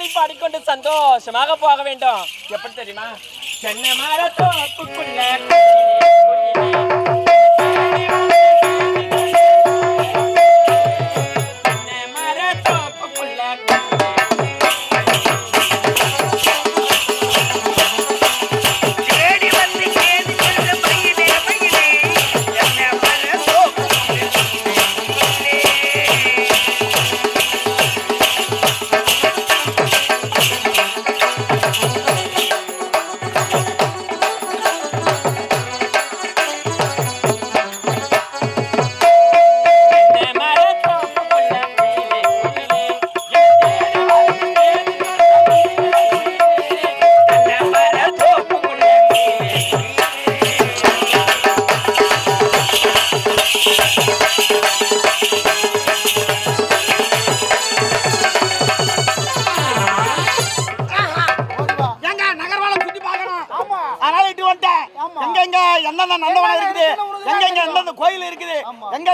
ஆடி பாடிக்கொண்டு சந்தோஷமாக போக வேண்டும். எப்படி தெரியுமா? சென்னை மாற தோப்புக்குள்ள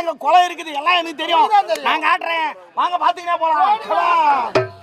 எங்க குளம் இருக்குது எல்லாம் எனக்கு தெரியும். நான் காட்டுறேன். வாங்க பாத்துக்கிட்டே போலாம்.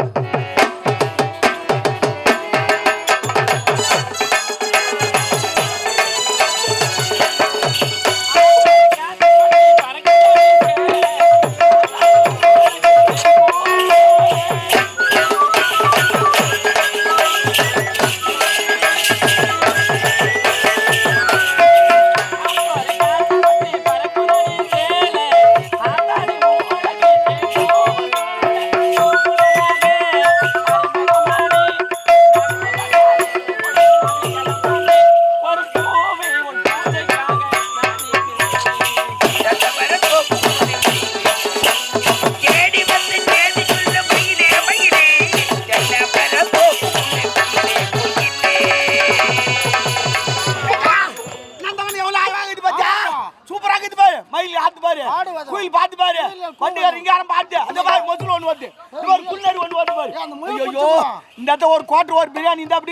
கோட்டர் ஒரு பிரியாணி இந்த அப்படி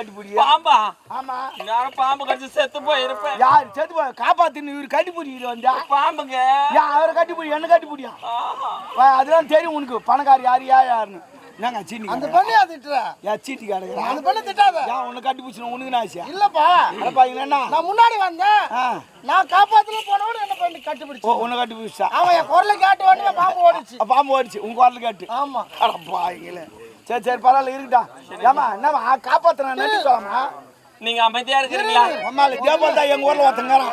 பிடிக்கணும் இந்த கட்டி பிடிக்க பாம்பா. ஆமா. நான் பாம்பு கடிச்சு செத்து போயிருப்பேன். யார் செத்து போய் காப்பாத்துன்னு இவர் வந்தா? பாம்புங்க. யா அவரை கட்டி பிடி என்ன கட்டி பிடியா ஆஹா. அதெல்லாம் தெரியும் உனக்கு. பணக்காரி யார் யா யாருன்னு. என்னங்க சீனி அந்த? பண்ணி திட்டுற? யா சீட்டி அந்த கிடக்குறா பண்ணி திட்டாத? யா உன்னை கட்டி பிடிச்சணும் உனக்கு நான் ஆசையா இல்லப்பா. அடப்பா என்ன? நான் முன்னாடி வந்தேன். ஆ. நான் காப்பாத்துல போனவன என்ன பண்ணி உன்னை கட்டி பிடிச்சா அவன் என் குரலை கேட்டு உடனே பாம்பு ஓடிச்சு. பாம்பு ஓடிச்சு. உங்க குரல் கேட்டு. ஆமா. அடப்பா இங்களே சரி சரி பரவாயில்ல இருக்கட்டா ஏமா என்னம்மா காப்பாத்துறேன் நன்றி சொல்லாமா? நீங்க அமைதியா இருக்கிறீங்களா? அம்மால தேவல் தான் எங்க ஊர்ல ஒருத்தங்கிறான்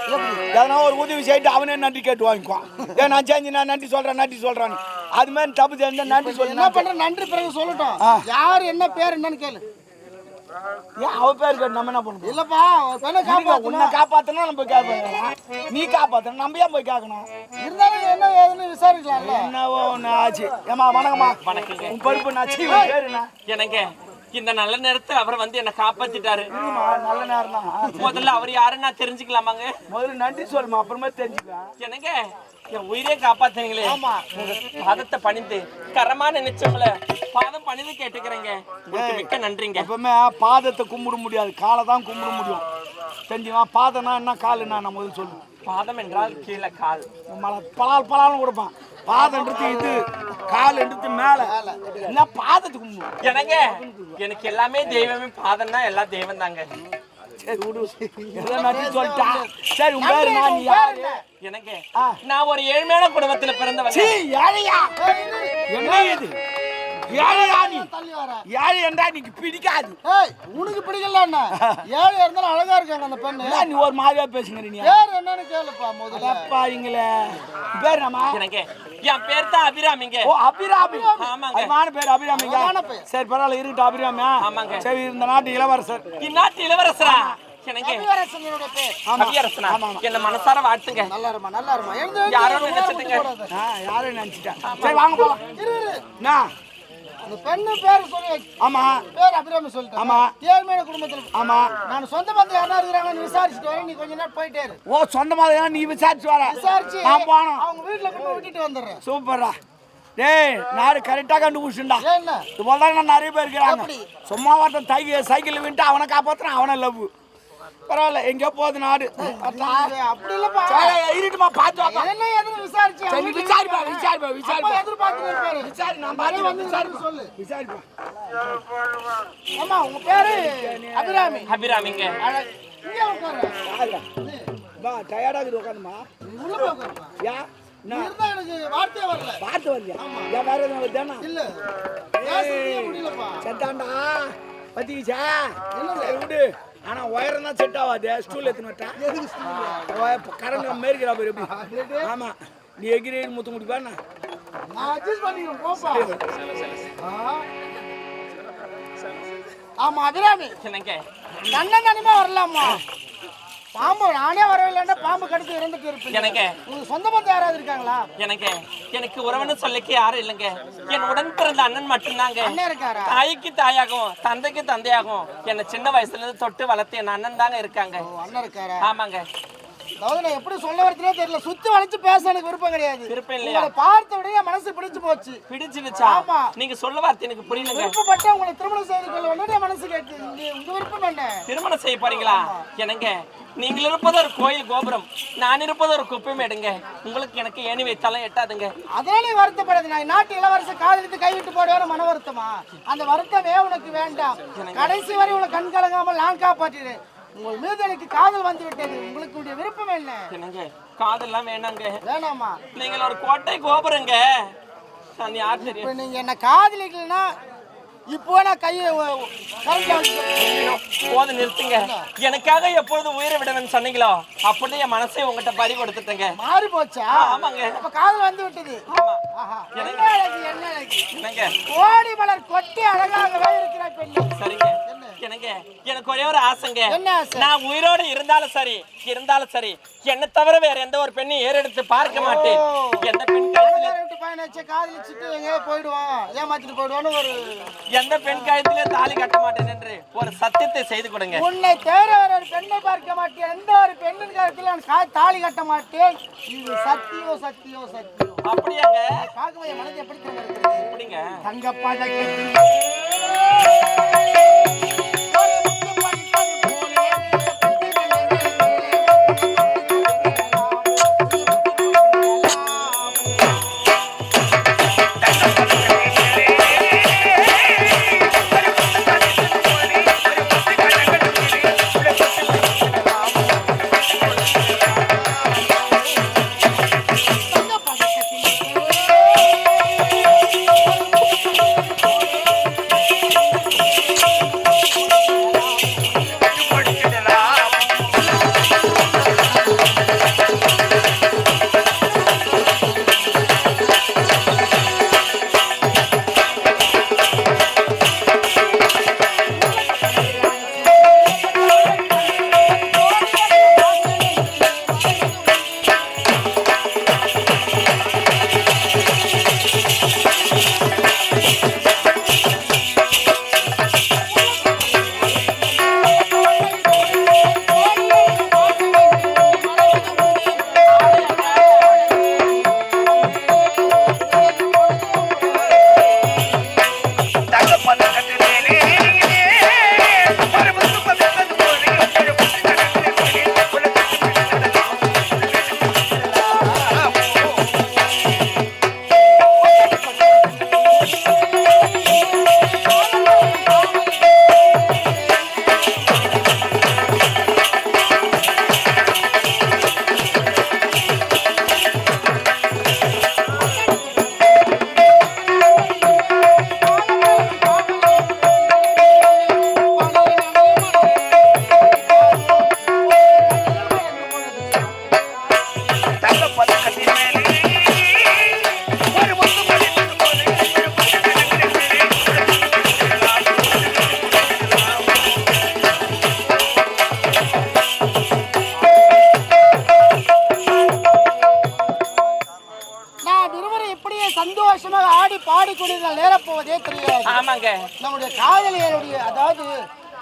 எதனா ஒரு உதவி செய்யிட்டு அவனே நன்றி கேட்டு வாங்கிக்குவான். ஏன் நான் செஞ்சு நான் நன்றி சொல்றேன் நன்றி சொல்றேன் அது மாதிரி தப்பு செஞ்சா நன்றி என்ன சொல்லி பண்ற? நன்றி பிறகு சொல்லட்டும். யார் என்ன பேர் என்னன்னு கேளு. ஏன் அவ பேர் கேட்டு நம்ம என்ன பண்ணுவோம் இல்லப்பா ஒரு பெண்ணை உன்னை காப்பாத்தனா நம்ம கேட்போம். நீ காப்பாத்தணும் நம்ம ஏன் போய் கேட்கணும்? இருந்தாலும் என்ன ஏதுன்னு விசாரிக்கலாம்ல. என்னவோ ஒன்று ஆச்சு. ஏமா வணக்கம்மா. வணக்கங்க. உன் பருப்பு நான் சீ உன் பேரு என்ன? எனக்கு இந்த நல்ல நேரத்துல அவர் வந்து என்ன காப்பாத்திட்டாரு. நல்ல நேரம் முதல்ல அவர் யாருன்னு நான் தெரிஞ்சுக்கலாமாங்க? முதல்ல நன்றி சொல்லுமா அப்புறமா தெரிஞ்சுக்கலாம். எனக்கு என் உயிரே காப்பாத்துனீங்களே. ஆமா. பாதத்தை பணிந்து கரமா நினைச்சவங்கள பாதம் பணிந்து கேட்டுக்கிறேங்க. மிக்க நன்றிங்க. எப்பவுமே பாதத்தை கும்பிட முடியாது. காலை தான் கும்பிட முடியும். தெரிஞ்சுமா பாதம்னா என்ன காலுன்னா நான் முதல்ல சொல்லு. பாதம் என்றால் கீழே கால். மலை பலால் பலாலும் கொடுப்பான். பாதன்றது இது கால் எடுத்து மேல. என்ன பாதத்தை கும்பிடும் எனக்கு எனக்கு எல்லாமே தெய்வமே பாதம்னா எல்லாம் தெய்வம் தாங்க எனக்கு. நான் ஒரு ஏழ்மையான குடும்பத்துல பிறந்தவன் ஏழையா என்ன இது ஏழையா நீ தள்ளி வர. ஏழை என்றா நீக்கு பிடிக்காது. ஏய் உனக்கு பிடிக்கல என்ன? ஏழு இருந்தாலும் அழகா இருக்காங்க அந்த பெண்ணு. என்ன நீ ஒரு மாதிரியா பேசுங்க நீ? பேர் என்னன்னு கேளுப்பா முதல்ல. பாருங்களே பேர் எனக்கு. என் பேர் தான் அபிராமிங்க. ஓ அபிராமி. ஆமாங்க. பேர் அபிராமிங்க. சரி பரவாயில்ல இருக்கட்டும் அபிராமியா. ஆமாங்க. சரி இந்த நாட்டு இளவரசர். இந்நாட்டு இளவரசரா. என்ன மனசார வாழ்த்துங்க. நல்லா இருமா நல்லா யாரோ நினைச்சிட்டுங்க. நினைச்சிட்டேன். சரி வாங்க போலாம். இரு, இரு. என்ன அந்த பெண்ணு பேர் சொல்லி ஆமா. பேர் அபிராமி சொல்லிட்டேன் ஆமா. ஏழ்மையான குடும்பத்துல ஆமா. நான் சொந்த பந்தம் யாரா இருக்கிறாங்கன்னு விசாரிச்சுட்டு வரேன் நீ கொஞ்ச நேரம் போயிட்டே இரு. ஓ சொந்தமா நீ விசாரிச்சு வர விசாரிச்சு நான் போனோம் அவங்க வீட்டுல கொண்டு விட்டுட்டு வந்துடுறேன். சூப்பர்டா டேய் நாடு கரெக்டாக கண்டுபிடிச்சுடா என்ன இது போல நிறைய பேர் இருக்கிறாங்க? சும்மா ஒருத்தன் தை சைக்கிள் விட்டு அவனை காப்பாத்துறான். அவனை லவ் பரவாயில்ல எங்கேயோ போகுது நாடு அப்படி இல்லப்பா இருட்டுமா பார்த்து. என்ன எதுன்னு விசாரிச்சு சரி, விசாரிப்பா, விசாரிப்பா, விசாரிப்பா. எதிர்பார்த்துட்டு இருப்பாரு. விசாரி, நான் வந்து பார்த்து வந்து விசாரிப்பா. சொல்லு விசாரிப்பா. ஆமா உங்க பேரு அபிராமி அபிராமிங்க. இங்கே உட்காரு. வா, tired ஆகுது உட்காருமா. உள்ள உட்காருப்பா. யா? இருந்தா எனக்கு வரல பார்த்து வரலையா? ஏன் வேற எதுவும் வருதானா? இல்ல. பத்திக்கிச்சா? விடு. ஆனா உயரம் தான் செட் ஆகாது ஸ்டூல் எடுத்துன்னு வரட்டா? அவ கரண்ட் மேய்க்கிறா பாரு எப்படி. ஆமா. நீ எகிரி முத்து முடிப்பா என்ன? நான். ஆமா நன்ன நனிமா வரலாமா? பாம்பு நானே வரவில்லைன்னா பாம்பு கடிச்சு இறந்துட்டு இருப்பீங்க. எனக்கு. உங்களுக்கு சொந்த பந்தம் யாராவது இருக்காங்களா? எனக்கு. எனக்கு உறவுன்னு சொல்லிக்க யாரும் இல்லைங்க. என் உடன் பிறந்த அண்ணன் மட்டும்தாங்க. அண்ணன் இருக்காரா? தாய்க்கு தாயாகவும் தந்தைக்கு தந்தையாகவும் என்னை சின்ன வயசுல இருந்து தொட்டு வளர்த்து என் அண்ணன் தாங்க இருக்காங்க அண்ணன் இருக்காரா? ஆமாங்க. அதாவது நான் எப்படி சொல்ல வரதுனே தெரியல. சுத்தி வளைச்சு பேச எனக்கு விருப்பம் கிடையாது. விருப்பம் இல்லையா? பார்த்த உடனே மனசு பிடிச்சு போச்சு. பிடிச்சிருச்சா? ஆமா. நீங்க சொல்ல வார்த்தை எனக்கு புரியலங்க. விருப்பப்பட்டு உங்களை திருமணம் செய்து கொள்ள உடனே மனசு கேட்டு உங்க விருப்பம் என்ன? திருமணம் செய்ய போறீங்களா? எனக்கு நீங்கள் இருப்பது ஒரு கோயில் கோபுரம். நான் இருப்பது ஒரு குப்பை மேடுங்க. உங்களுக்கு எனக்கு ஏணி வைத்தாலும் எட்டாதுங்க. அதனால நீ வருத்தப்படாது நான் நாட்டு இளவரச காதலித்து கைவிட்டு போடுவாரு மன வருத்தமா அந்த வருத்தமே உனக்கு வேண்டாம். கடைசி வரை உங்களை கண் கலங்காமல் நான் காப்பாற்றினேன் உங்கள் மீது எனக்கு காதல் வந்து விட்டது உங்களுக்கு விருப்பம் என்ன? என்னங்க காதெல்லாம் வேணாங்க. வேணாமா? நீங்கள் ஒரு கோட்டை கோபுரங்க. நான் யார் தெரியும் இப்ப நீங்க என்ன காதலிக்கலன்னா இப்போ நான் கையை போது நிறுத்துங்க. எனக்காக எப்பொழுது உயிரை விடுவேன்னு சொன்னீங்களோ அப்படியே என் மனசை உங்ககிட்ட பறி கொடுத்துட்டேங்க. மாறி போச்சா? ஆமாங்க. அப்ப காதல் வந்து விட்டது. என்ன அழகு என்ன அழகு? என்னங்க? கோடி மலர் கொட்டி அழகாகவே இருக்கிறாய் பெண்ணு. சரிங்க. எனக்கு எனக்கு ஒரே ஒரு ஆசைங்க? நான் உயிரோடு இருந்தாலும் சரி இருந்தாலும் சரி என்னை தவிர வேற எந்த ஒரு பெண்ணையும் ஏறெடுத்து பார்க்க மாட்டேன். எந்த பெண் கழுத்துல எந்த பெண் கழுத்திலே தாலி கட்ட மாட்டேன் என்று ஒரு சத்தியத்தை செய்து கொடுங்க. உன்னை வேற ஒரு பெண்ணை பார்க்க மாட்டேன். எந்த ஒரு பெண்ணின் கருத்தில் நான் கா- தாலி கட்ட மாட்டேன். இது சத்தியோ சத்தியோ சத்தியோ. அப்படியாங்க. என் மனது எப்படி நான் இருவரும் இப்படியே சந்தோஷமாக ஆடி பாடிக்கொண்டு நேரப்போவதே தெரியாது ஆமாங்க நம்முடைய காதலியருடைய அதாவது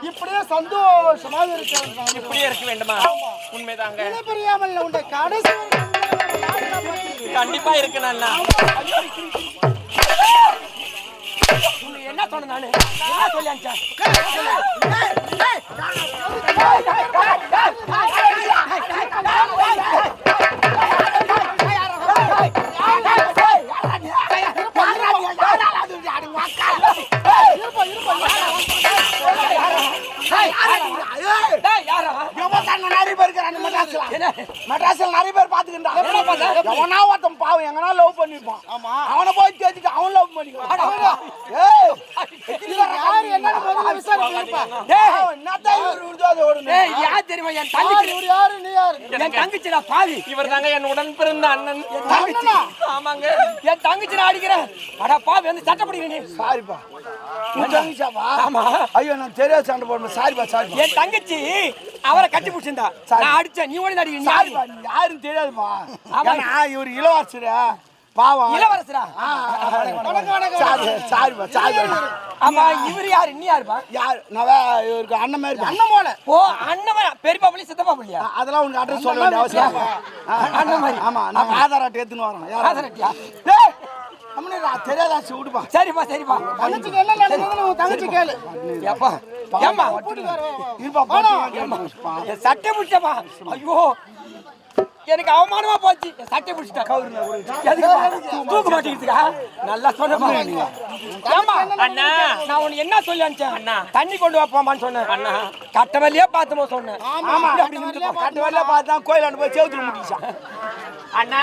இப்படியே சந்தோஷமாக இருக்க இப்படியே இருக்க வேண்டுமா உண்மைதாங்க புரியாமல் உன்னுடைய கடைசி கண்டிப்பா இருக்கணும்னா என்ன சொன்ன நானு என்ன சொல்லி அனுப்பிச்சேன் மெட்ராஸ்ல நிறைய பேர் பாத்துக்கிட்டான் என்ன பார்த்தா? எவனா ஒருத்தன் பாவம் எங்கனா லவ் பண்ணிருப்பான் ஆமா. அவனை போய் தேடிட்டு அவன் லவ் யார் தெரியுமா என் யார் தங்கச்சி? யாரு நீ யாரு? என் தங்கச்சிடா பாவி. இவர் தாங்க என் உடன் பிறந்த அண்ணன் தங்கச்சி. ஆமாங்க. என் தங்கச்சி நான் அடிக்கிறேன். அடா பாவி வந்து சட்டை பிடிக்கிற நீ. சாரிப்பா. உன் தங்கச்சாப்பா ஆமா ஐயோ நான் தெரியாத சண்டை போடணும் சாரிப்பா சாரிப்பா. என் தங்கச்சி அவரை கட்டி பிடிச்சிருந்தா. நான் அடிச்சேன். நீ ஓடி நீ யாரு? யாருன்னு தெரியாதுப்பா. ஏன்னா இவர் இளவரசரா? பாவம். இளவரசரா? சாரி சாரிப்பா சாரிப்பா. ஆமா இவர் யாரு? நீ யாருப்பா? யார்? நான் வே- இவருக்கு அண்ணன் மாதிரி. அண்ணன் போல. ஓ அண்ணன் பெரியப்பா புள்ளி சித்தப்பா புள்ளியா? அதெல்லாம் உனக்கு அட்ரஸ் சொல்ல வேண்டிய அவசியம் அண்ணன் மாதிரி. ஆமா நான் ஆதார் அட்டை எடுத்துன்னு வரோம். யார் ஆதரட்டியா டேய் அம்மனே நான் தெரியாதாச்சு விடுப்பா. சரிப்பா சரிப்பா. நடந்ததுன்னு உன் தங்கச்சி கேளு. ஏப்பா. என் சட்டை பிடிச்சப்பா ஐயோ. எனக்கு அவமானமா போச்சு. சட்டை பிடிச்சிட்டா? தூக்க மாட்டேங்குதுக்கா நல்லா சொன்னப்பா ஏம்மா? அண்ணா. நான் உன்னை என்ன சொல்லி அனுப்பிச்சேன்? அண்ணா. தண்ணி கொண்டு வாப்பாமான்னு சொன்னேன். அண்ணா. கட்டவல்லையே பார்த்துமா சொன்னேன். ஆமா. கட்டு வரல பார்த்தா கோயிலாண்டு போய் சேவுத்துல முடிச்சான் அண்ணா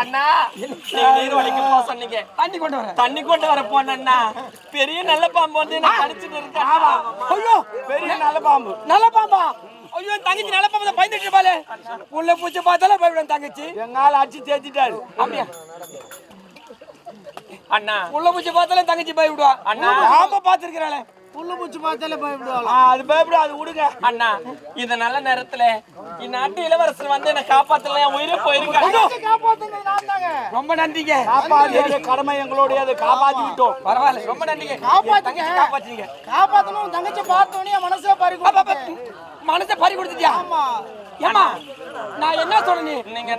அண்ணா. நீர் வலிக்கு போக சொன்னீங்க. தண்ணி கொண்டு வரேன். தண்ணி கொண்டு வர போனேன்னா பெரிய நல்ல பாம்பு வந்து என்ன கடிச்சிட்டு இருக்கா. ஐயோ. பெரிய நல்ல பாம்பு. நல்ல பாம்பா? ஐயோ என் தங்கச்சி நல்ல பாம்பா தான் பயந்துட்டு இருப்பாளே. உள்ள பூச்சி பார்த்தாலும் பயப்படும் தங்கச்சி. எங்கால அடிச்சு தேத்திட்டாரு. அப்படியா? அண்ணா. உள்ள பூச்சி பார்த்தாலும் தங்கச்சி பயப்படுவா. அண்ணா. பாம்பை பார்த்துருக்கிறாளே. புல்லு பூச்சி பார்த்தாலே பயப்படுவாள்? ஆ, அது பயப்படும் அது விடுங்க. அண்ணா இந்த நல்ல நேரத்துல இந்நாட்டு இளவரசர் வந்து என்ன காப்பாத்தல என் உயிரை போயிருக்காங்க ரொம்ப நன்றிங்க. காப்பாதிய கடமை எங்களுடைய அதை காப்பாத்தி விட்டோம். பரவாயில்ல ரொம்ப நன்றிங்க. காப்பாத்துங்க. காப்பாத்துறீங்க காப்பாத்தணும். தங்கச்சி பார்த்தோன்னே மனசே பறி மனசை பறி கொடுத்துட்டியா? ஆமா. ஏமா நான் என்ன சொன்னேன்? நீங்க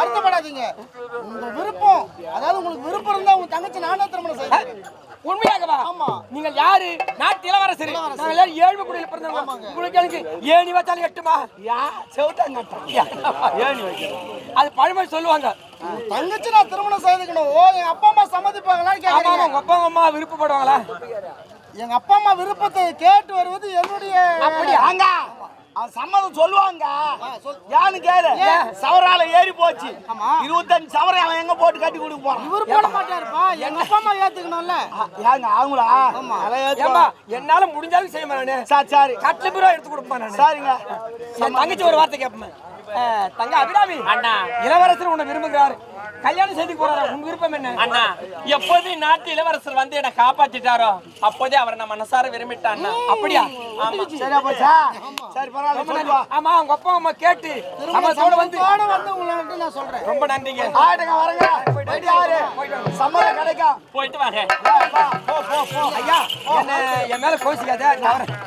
வருத்தப்படாதீங்க. உங்க விருப்பம் அதாவது உங்களுக்கு விருப்பம் இருந்தா உங்க தங்கச்சி நானே திருமணம் செய்வேன் உண்மையாகவா? ஆமா. நீங்கள் யாரு? நாட்டு இளவரசர். நாங்கள் எல்லாரும் ஏழ்மை குடியில் பிறந்தவங்க. உங்களுக்கு எனக்கு ஏணி வச்சாலும் எட்டுமா? யா செவுட்டாங்க ஏணி அது பழமொழி சொல்லுவாங்க. தங்கச்சி நான் திருமணம் செய்துக்கணும். ஓ எங்க அப்பா அம்மா ஆமா கேக்குறீங்க உங்க அப்பா அம்மா விருப்பப்படுவாங்களா? எங்க அப்பா அம்மா விருப்பத்தை கேட்டு வருவது என்னுடைய அப்படியா? அங்க அவன் சம்மதம் சொல்லுவாங்க. சொல். ஏன்னு கேளு. சவரால ஏறி போச்சு. இருபத்தஞ்சு சவரை அவன் எங்க போட்டு கட்டி கொடுக்க போறான்? இவர் போட மாட்டாருப்பா. எங்க அப்பா அம்மா ஏத்துக்கணும்ல. ஏங்க அவங்களா? ஏத்துக்குவா. என்னால முடிஞ்சாலும் செய்ய நானு. சரி சரி. கட்டில பீரோ எடுத்து கொடுப்பேன் நானு. சரிங்க. என் தங்கச்சி ஒரு வார்த்தை கேட்பேன் தங்க அபிராமி. அண்ணா. இளவரசர் உன்னை விரும்புகிறார். கல்யாணம் செய்து போறாரு? உன் விருப்பம் என்ன? அண்ணா எப்போது இந்நாட்டு இளவரசர் வந்து என்ன காப்பாத்திட்டாரோ அப்போதே அவரை நான் மனசார விரும்பிட்டேன் அண்ணா. அப்படியா? ஆமா. சரியா போச்சா. சரி பரவாயில்ல சொல்லுவா ஆமா உங்க அப்பா அம்மா கேட்டு வந்து வந்து நான் சொல்றேன். ரொம்ப நன்றிங்க. வரங்க. போயிட்டு யாரு? கிடைக்கும். போயிட்டு வாங்க. வா, வா, போ போ போ. ஐயா என்ன என் மேல கோச்சிக்காத.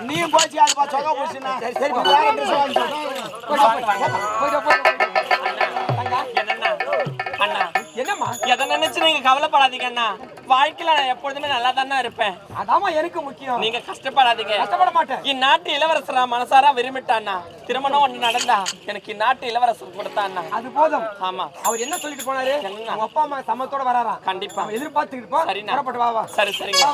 நீயும் போச்சு அதுப்பா சொக்க போச்சுன்னா சரி, போயிட்டு போயிட்டு என்னம்மா? எதை நினைச்சு நீங்க கவலைப்படாதீங்க அண்ணா. வாழ்க்கையில நான் எப்பொழுதுமே நல்லா தானே இருப்பேன். அதாம்மா எனக்கு முக்கியம். நீங்க கஷ்டப்படாதீங்க. கஷ்டப்பட மாட்டேன். இந்நாட்டு இளவரசர் நான் மனசாரா விரும்பிட்டாண்ணா. திருமணம் ஒண்ணு நடந்தா எனக்கு இந்நாட்டு இளவரசர் கொடுத்தாண்ணா. அது போதும். ஆமா. அவர் என்ன சொல்லிட்டு போனாரு? உங்க அப்பா அம்மா சம்மத்தோட வராராம் கண்டிப்பா. எதிர்பார்த்துக்கிட்டு போ சரிண்ணா. புறப்பட்டு வா வா. சரி சரிங்க.